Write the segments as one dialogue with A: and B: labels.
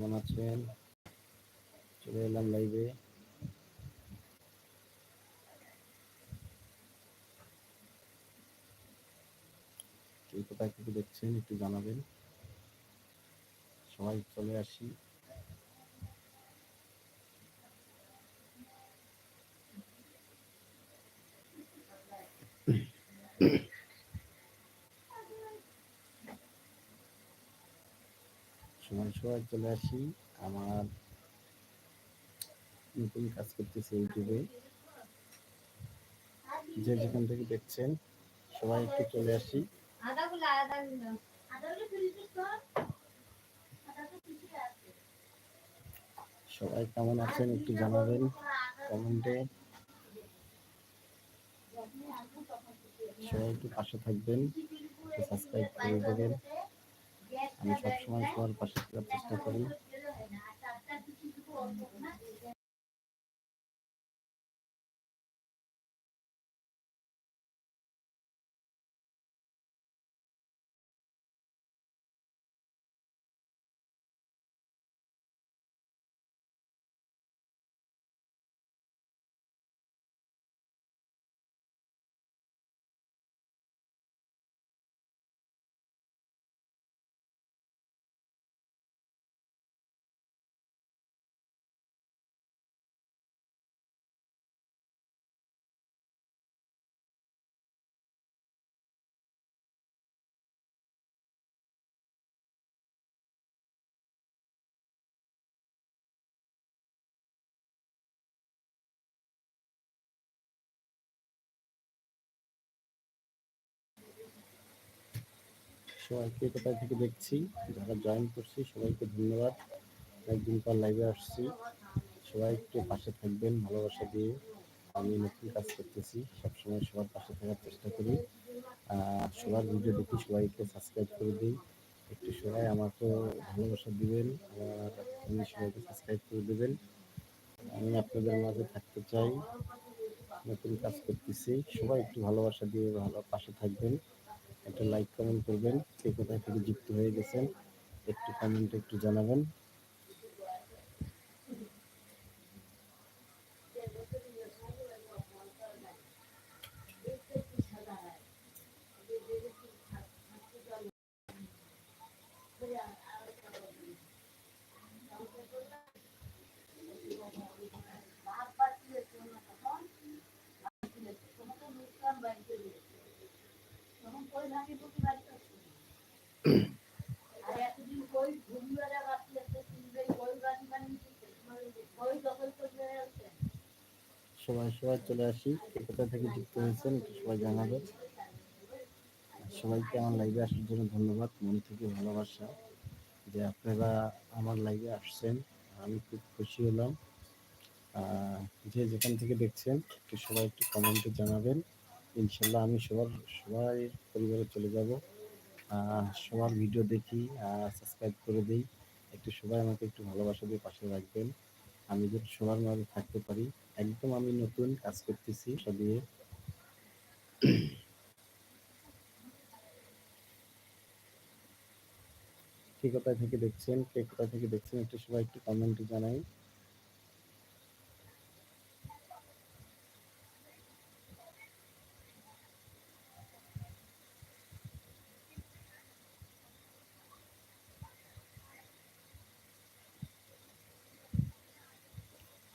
A: কেমন আছেন? চলে এলাম লাইভে কে কোথায় থেকে দেখছেন একটু জানাবেন। সবাই চলে আসি। সময় সময় চলে আসি। আমার নতুন কাজ করতেছি ইউটিউবে। যে যেখান থেকে দেখছেন, সবাই একটু চলে আসি। সবাই কেমন আছেন একটু জানাবেন কমেন্টে। সবাই একটু পাশে থাকবেন সাবস্ক্রাইব করে দেবেন। আমি সবসময় সবার পাশে থাকার চেষ্টা করি। সবাইকে কোথায় থেকে দেখছি, যারা জয়েন করছি, সবাইকে ধন্যবাদ। একদিন পর লাইভে আসছি। সবাই একটু পাশে থাকবেন, ভালোবাসা দিয়ে আমি নতুন কাজ করতেছি। সবসময় সবার পাশে থাকার চেষ্টা করি। সবার ভিডিও দেখি সবাইকে সাবস্ক্রাইব করে দিই একটু সবাই আমাকে ভালোবাসা দিবেন, আর আপনি সবাইকে সাবস্ক্রাইব করে দেবেন। আমি আপনাদের মাঝে থাকতে চাই। নতুন কাজ করতেছি। সবাই একটু ভালোবাসা দিয়ে ভালো পাশে থাকবেন। একটা লাইক কমেন্ট করবেন কে কোথায় থেকে যুক্ত হয়ে গেছেন একটু কমেন্ট একটু জানাবেন সবাই সবাই চলে আসি। কোথা থেকে যুক্ত হয়েছেন একটু সবাই জানাবেন। সবাইকে আমার লাইভে আসার জন্য ধন্যবাদ। মন থেকে ভালোবাসা যে আপনারা আমার লাইভে আসছেন। আমি খুব খুশি হলাম। যে যেখান থেকে দেখছেন, একটু সবাই একটু কমেন্টে জানাবেন। ইনশাল্লাহ আমি সবার সবাই পরিবারে চলে যাব। সবার ভিডিও দেখি সাবস্ক্রাইব করে দিই। একটু সবাই আমাকে একটু ভালোবাসা দিয়ে পাশে রাখবেন। আমি যদি সবার মাঝে থাকতে পারি, একদম আমি নতুন কাজ করতেছি দিয়ে। কে কোথায় থেকে দেখছেন? কে কোথায় থেকে দেখছেন? একটু সবাই একটু কমেন্টে জানাই।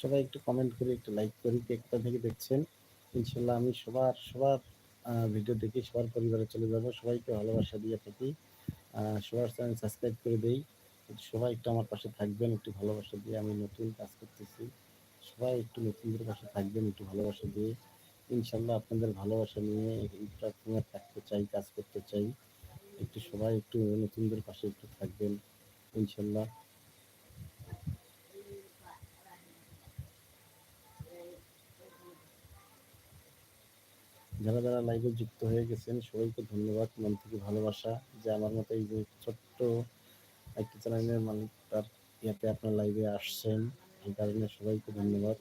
A: সবাই একটু কমেন্ট করে, একটু লাইক করি কে থেকে দেখছেন। ইনশাল্লাহ আমি সবার সবার ভিডিও দেখি সবার পরিবারে চলে যাব। সবাইকে ভালোবাসা দিয়ে থাকি। সবার চ্যানেল সাবস্ক্রাইব করে দেই। সবাই একটু আমার পাশে থাকবেন, একটু ভালোবাসা দিয়ে আমি নতুন কাজ করতেছি। সবাই একটু নতুনদের পাশে থাকবেন, একটু ভালোবাসা দিয়ে। ইনশাল্লাহ আপনাদের ভালোবাসা নিয়ে এই প্ল্যাটফর্মে থাকতে চাই, কাজ করতে চাই। একটু সবাই একটু নতুনদের পাশে একটু থাকবেন, ইনশাল্লাহ। যারা যারা লাইভে যুক্ত হয়ে গেছেন, সবাইকে ধন্যবাদ। মন থেকে ভালোবাসা যে আমার মতো এই যে ছোট্ট একটি চ্যানেলের মালিক তার ইয়াতে আপনার লাইভে আসছেন, এই কারণে সবাইকে ধন্যবাদ।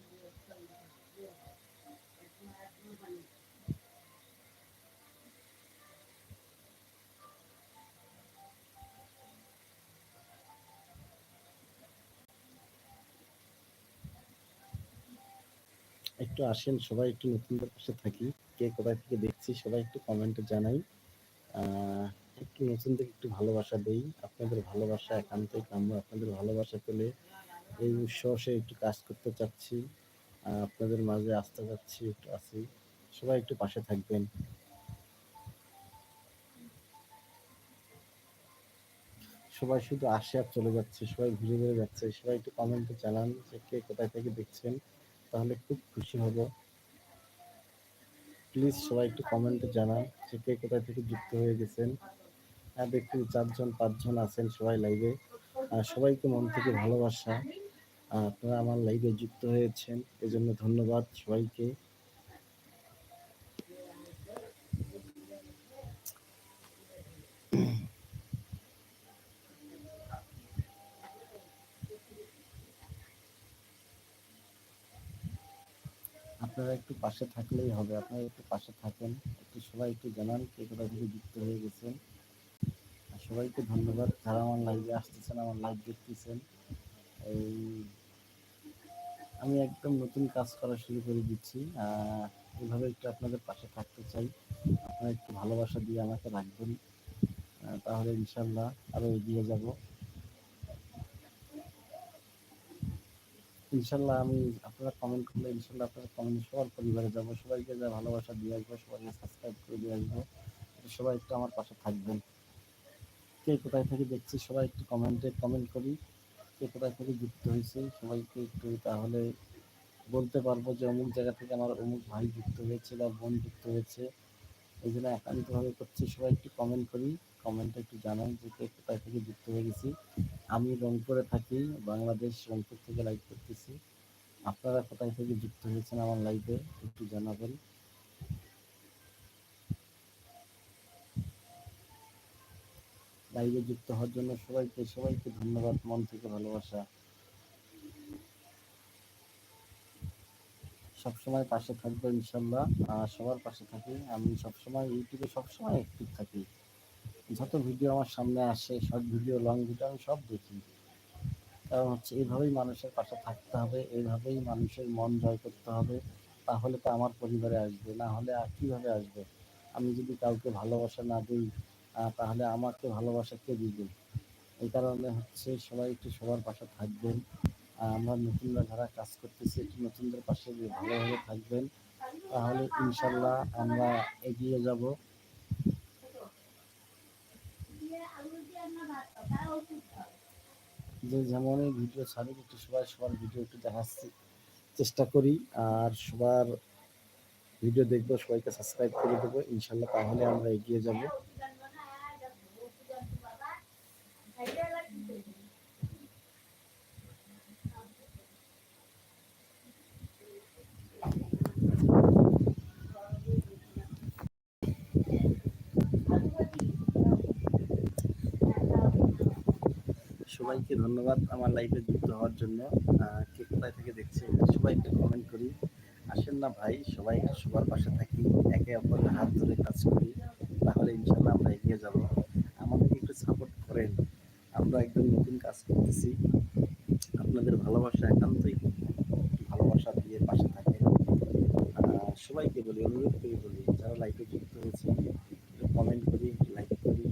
A: একটু আসেন, সবাই একটু নতুনদের পাশে থাকি। কে কোথায় থেকে দেখছি সবাই একটু কমেন্টে জানাই। একটু নতুনদের একটু ভালোবাসা দেই। আপনাদের ভালোবাসা একান্তই কাম্য। আপনাদের ভালোবাসা পেলে এই উৎসাহসে একটু কাজ করতে চাচ্ছি। আপনাদের মাঝে আসতে চাচ্ছি, একটু আছি। সবাই একটু পাশে থাকবেন। সবাই শুধু আসে আর চলে যাচ্ছে, সবাই ঘুরে ঘুরে যাচ্ছে সবাই একটু কমেন্টে জানান যে কে কোথায় থেকে দেখছেন। তাহলে খুব খুশি হব। প্লিজ সবাই একটু কমেন্টে জানান যে কে কোথায় থেকে যুক্ত হয়ে গেছেন। আর দেখুন চারজন, পাঁচজন আছেন সবাই লাইভে সবাইকে মন থেকে ভালোবাসা। আপনারা আমার লাইভে যুক্ত হয়েছেন, এজন্য ধন্যবাদ সবাইকে। আপনারা একটু পাশে থাকলেই হবে। আপনারা একটু পাশে থাকেন একটু সবাই একটু জানান কে কোথা থেকে যুক্ত হয়ে গেছেন। সবাইকে ধন্যবাদ। যারা আমার লাইভে আসতেছেন আমার লাইভ দেখতেছেন এই আমি একদম নতুন কাজ করা শুরু করে দিচ্ছি। আহ, এইভাবে একটু আপনাদের পাশে থাকতে চাই। আপনারা একটু ভালোবাসা দিয়ে আমাকে রাখবেন। তাহলে ইনশাল্লাহ আরও এগিয়ে যাব। ইনশাল্লাহ আমি আপনারা কমেন্ট করলে ইনশাল্লাহ আপনারা কমেন্ট সবার পরিবারে যাব। সবাইকে যা ভালোবাসা দিয়ে আসব, সবাইকে সাবস্ক্রাইব করে দিয়ে আসব। সবাই একটু আমার পাশে থাকবেন। কে কোথায় থেকে দেখছি সবাই একটু কমেন্টে কমেন্ট করি। কে কোথায় থেকে যুক্ত হয়েছে সবাইকে একটু তাহলে বলতে পারব যে অমুক জায়গা থেকে আমার অমুক ভাই যুক্ত হয়েছে বা বোন যুক্ত হয়েছে। এই জন্য একান্তভাবে করছি, সবাই একটু কমেন্ট করি। কমেন্টে একটু জানাই যে কে কোথায় থেকে যুক্ত হয়ে গেছি। আমি রংপুরে থাকি, বাংলাদেশ রংপুর থেকে লাইভ করতেছি। আপনারা কোথায় থেকে যুক্ত হয়েছেন আমার লাইভে একটু জানাবেন? লাইভে যুক্ত হওয়ার জন্য সবাইকে সবাইকে ধন্যবাদ, মন থেকে ভালোবাসা। সবসময় পাশে থাকব ইনশাল্লাহ সবার পাশে থাকি। আমি সবসময়, ইউটিউবে সবসময় অ্যাক্টিভ থাকি। যত ভিডিও আমার সামনে আসে শর্ট ভিডিও লং ভিডিও, আমি সব দেখি। কারণ হচ্ছে এইভাবেই মানুষের পাশে থাকতে হবে এইভাবেই মানুষের মন জয় করতে হবে, তাহলে তো আমার পরিবারে আসবে, না হলে আর কীভাবে আসবে? আমি যদি কাউকে ভালোবাসা না দিই তাহলে আমাকে ভালোবাসা কে দিবে? এই কারণে হচ্ছে সবাই একটু সবার পাশে থাকবেন। আমরা নতুনরা যারা কাজ করতেছি, একটু নতুনদের পাশে ভালোভাবে থাকবেন, তাহলে ইনশাল্লাহ আমরা এগিয়ে যাব। যে যেমনই ভিডিও ছাড়ি একটু সবাই সবার ভিডিও একটু দেখার চেষ্টা করি, আর সবার ভিডিও দেখব, সবাইকে সাবস্ক্রাইব করে দেবো, ইনশাল্লাহ তাহলে আমরা এগিয়ে যাব। সবাইকে ধন্যবাদ আমার লাইফে যুক্ত হওয়ার জন্য। কে কোথায় থেকে দেখছে সবাইকে কমেন্ট করি। আসেন না ভাই, সবাই সবার পাশে থাকি, একে অপরের হাত ধরে কাজ করি, তাহলে ইনশাল্লাহ আমরা এগিয়ে যাব। আমাদেরকে একটু সাপোর্ট করেন। আমরা একদম নতুন কাজ করতেছি। আপনাদের ভালোবাসা একান্তই ভালোবাসা দিয়ে পাশে থাকেন সবাইকে বলি, অনুরোধ করে বলি, যারা লাইফে যুক্ত হয়েছে কমেন্ট করি লাইক করি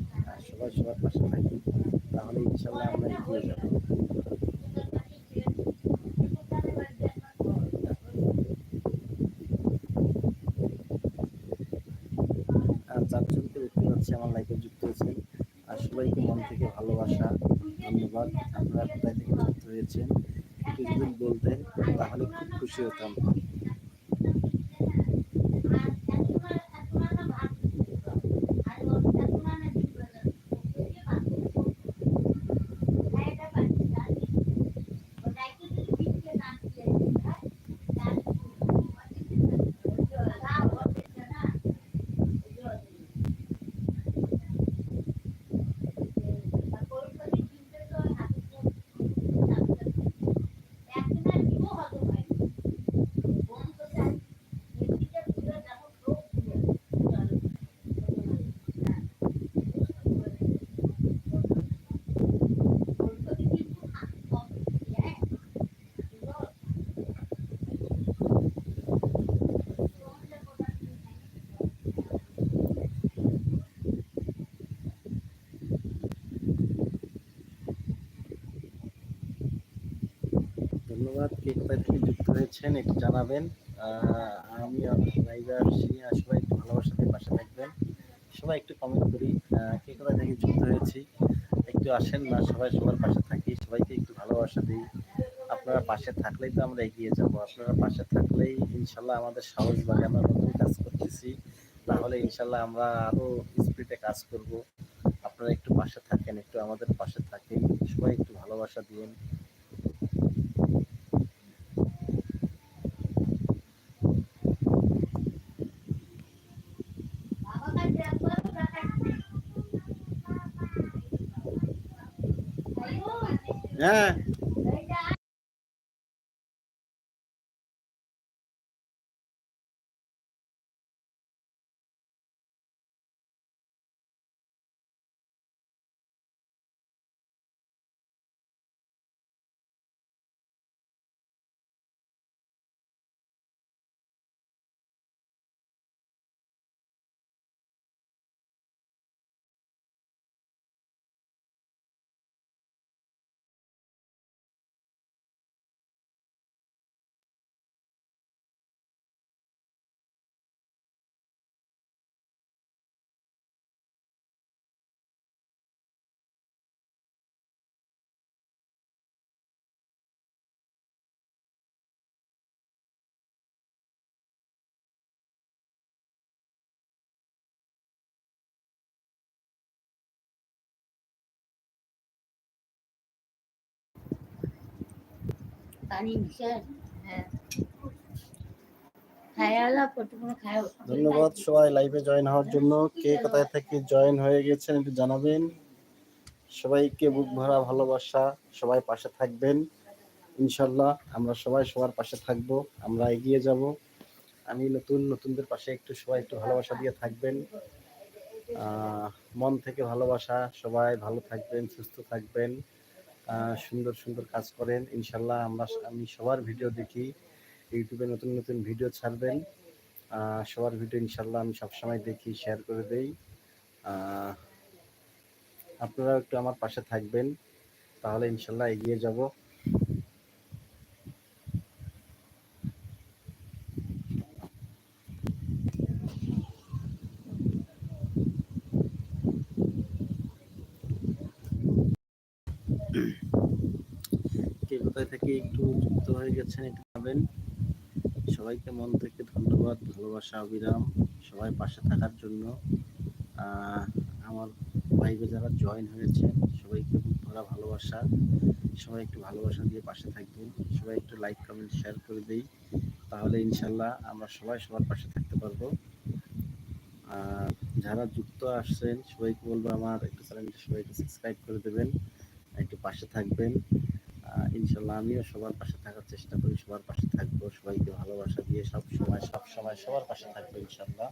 A: সবাই সবার পাশে থাকি, তাহলে ইনশাল্লাহ আমরা এগিয়ে যাব ধন্যবাদ। কে কোথায় থেকে যুক্ত হয়েছেন একটু জানাবেন। আমি লাইভে আসছি সবাই একটু ভালোবাসা দিয়ে পাশে থাকবেন। সবাই একটু কমেন্ট করি কে কোথায় থেকে যুক্ত হয়েছি। একটু আসেন না, সবাই সবার পাশে থাকি, সবাইকে একটু ভালোবাসা দিই। আপনারা পাশে থাকলেই তো আমরা এগিয়ে যাব। আপনারা পাশে থাকলেই ইনশাল্লাহ আমাদের সাহস বাড়ে আমরা নতুন কাজ করতেছি। তাহলে ইনশাল্লাহ আমরা আরও স্পিডে কাজ করব। আপনারা একটু পাশে থাকেন, একটু আমাদের পাশে থাকেন। সবাই একটু ভালোবাসা দিন হ্যাঁ ধন্যবাদ সবাই লাইভে জয়েন হওয়ার জন্য। কে কোথায় থেকে জয়েন হয়ে গেছেন একটু জানাবেন। সবাইকে বুক ভরা ভালোবাসা। সবাই পাশে থাকবেন। ইনশাল্লাহ আমরা সবাই সবার পাশে থাকব। আমরা এগিয়ে যাব। আমি নতুন নতুনদের পাশে একটু সবাই একটু ভালোবাসা দিয়ে থাকবেন। আহ, মন থেকে ভালোবাসা। সবাই ভালো থাকবেন সুস্থ থাকবেন। সুন্দর সুন্দর কাজ করেন। ইনশাল্লাহ আমরা আমি সবার ভিডিও দেখি। ইউটিউবে নতুন নতুন ভিডিও ছাড়বেন। সবার ভিডিও ইনশাল্লাহ আমি সবসময় দেখি শেয়ার করে দেই। আপনারাও আপনারা একটু আমার পাশে থাকবেন। তাহলে ইনশাল্লাহ এগিয়ে যাব কে কোথায় থেকে একটু যুক্ত হয়ে গেছেন, একটু জানাবেন সবাইকে মন থেকে ধন্যবাদ, ভালোবাসা, অবিরাম। সবাই পাশে থাকার জন্য। আমার লাইভে যারা জয়েন হয়েছে, সবাইকে ভরা ভালোবাসা। সবাই একটু ভালোবাসা দিয়ে পাশে থাকবেন। সবাই একটু লাইক কমেন্ট শেয়ার করে দিই। তাহলে ইনশাল্লাহ আমরা সবাই সবার পাশে থাকতে পারব। যারা যুক্ত আসছেন, সবাইকে বলব আমার একটু চ্যানেলটা সবাইকে সাবস্ক্রাইব করে দেবেন। একটু পাশে থাকবেন। ইনশাল্লাহ আমিও সবার পাশে থাকার চেষ্টা করি, সবার পাশে থাকব, সবাইকে ভালোবাসা দিয়ে সব সময় সব সময় সবার পাশে থাকব ইনশাল্লাহ।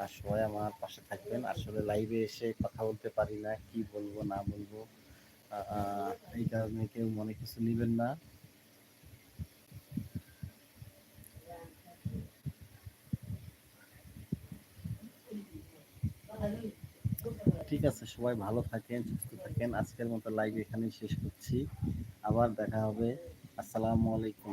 A: আর সবাই আমার পাশে থাকবেন। আসলে লাইভে এসে কথা বলতে পারি না, কি বলব, না বলব। এই কারণে কেউ মনে কিছু নেবেন না। ঠিক আছে, সবাই ভালো থাকেন, সুস্থ থাকেন। আজকের মতো লাইভ এখানেই শেষ করছি। আবার দেখা হবে। আসসালামু আলাইকুম।